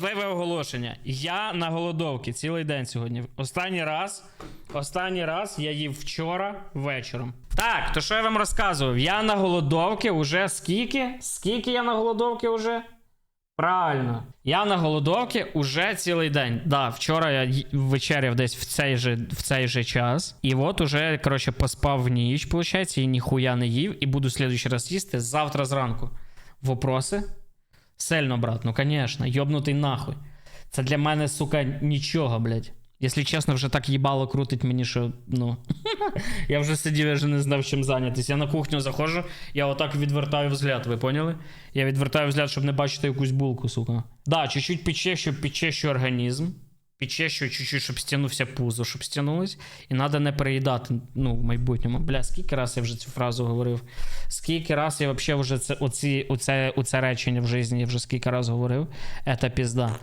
Важливе оголошення. Я на голодовці цілий день сьогодні. Останній раз. Останній раз я їв вчора вечором. Так, то що я вам розказував? Я на голодовці уже скільки? Скільки я на голодовці уже? Правильно. Я на голодовці уже цілий день. Да, вчора я вечеряв десь в цей же, в цей же час. І от уже, коротше, поспав в ніч, виходить, і ніхуя не їв. І буду в следующий раз їсти завтра зранку. Вопроси? Сильно, брат, ну конечно, йобнутий нахуй. Це для мене, сука, нічого, блядь. Якщо чесно, вже так їбало крутить мені, що ну. я вже сидів, я вже не знав, чим зайнятися. Я на кухню заходжу, я отак відвертаю взгляд, ви поняли? Я відвертаю взгляд, щоб не бачити якусь булку, сука. Да, чуть-чуть підчещу, підчещу організм. Підчещу чуть-чуть, щоб стягнувся пузо, щоб стягнулось. І треба не переїдати ну, в майбутньому. Бля, скільки раз я вже цю фразу говорив? Скільки раз я взагалі вже це, оці, оце, оце речення в житті вже скільки раз говорив. Це пізда.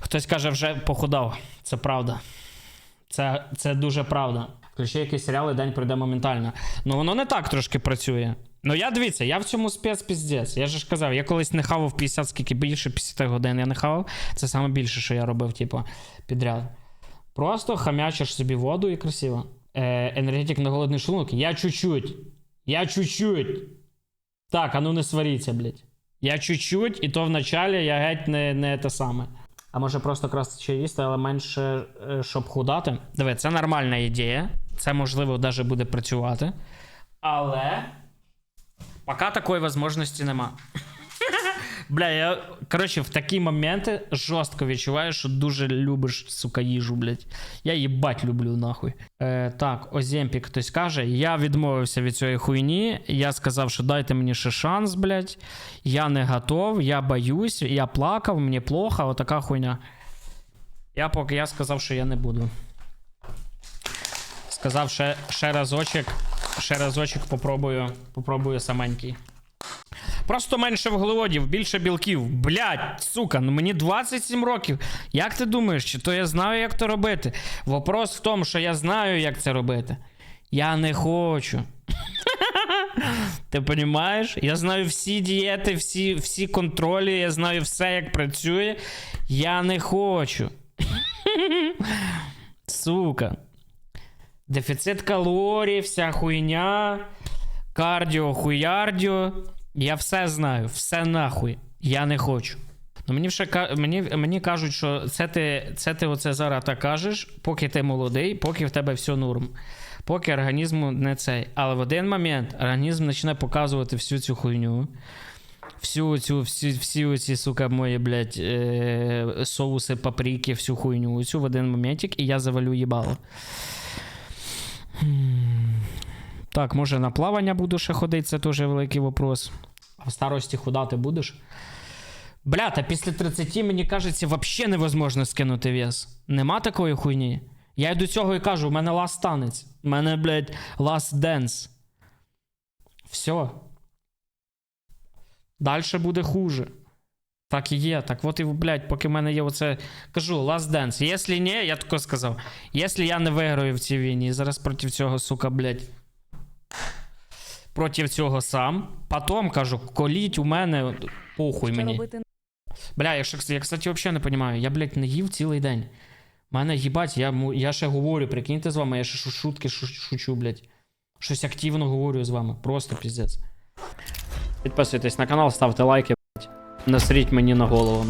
Хтось каже, вже похудав. Це правда. Це, це дуже правда. Включи якийсь серіал і день пройде моментально. Ну воно не так трошки працює. Ну я дивіться, я в цьому спец піздець. Я ж казав, я колись не хавав 50, скільки більше 50 годин я не хавав. Це саме більше, що я робив, типу, підряд. Просто хам'ячиш собі воду і красиво. Е, енергетик на голодний шлунок. Я чуть-чуть. Я чуть-чуть. Так, а ну не сваріться, блядь. Я чуть-чуть, і то вначалі я геть не, не те саме. А може просто краще їсти, але менше, е, щоб худати. Диви, це нормальна ідея. Це можливо навіть буде працювати. Але. Поки такої можливості нема. Бля, я, коротше, в такі моменти жорстко відчуваю, що дуже любиш, сука, їжу, блядь. Я їбать люблю, нахуй. Е, так, Оземпік хтось каже, я відмовився від цієї хуйні. Я сказав, що дайте мені ще шанс, блядь. Я не готов, я боюсь, я плакав, мені плохо, отака хуйня. Я поки я сказав, що я не буду. Сказав, ще, ще разочок, ще разочок попробую, попробую саменький. Просто менше вуглеводів, більше білків. Блять, сука, ну мені 27 років. Як ти думаєш, чи то я знаю, як то робити? Вопрос в тому, що я знаю, як це робити. Я не хочу. Ти розумієш? Я знаю всі дієти, всі, всі контролі, я знаю все, як працює. Я не хочу. Сука. Дефіцит калорій, вся хуйня. Кардіо, хуярдіо. Я все знаю, все нахуй. Я не хочу. Ну мені вже мені, мені кажуть, що це ти, це ти оце зараз так кажеш, поки ти молодий, поки в тебе все норм. Поки організму не цей. Але в один момент організм почне показувати всю цю хуйню. Всю цю, всі, всі оці, сука, мої, блядь, е, соуси, паприки, всю хуйню. Оцю в один моментик, і я завалю їбало. Так, може на плавання буду ще ходити, це теж великий вопрос. А в старості худати будеш? Бля, та після 30 мені кажеться, взагалі невозможно скинути вес. Нема такої хуйні. Я й до цього і кажу, у мене ласт танець. У мене, блядь, last dance. Все. Дальше буде хуже. Так і є. Так от і, блядь, поки в мене є оце. Кажу, last dance. Якщо ні, я тако сказав. Якщо я не виграю в цій війні, зараз проти цього, сука, блядь, проти цього сам. Потім кажу, коліть у мене похуй мені. Бля, я, я, кстати, взагалі не розумію. Я, блядь, не їв цілий день. Мене їбать, я, я ще говорю, прикиньте з вами, я ще шу- шутки шучу, блядь. Щось активно говорю з вами. Просто піздець. Підписуйтесь на канал, ставте лайки, блядь. Насріть мені на голову.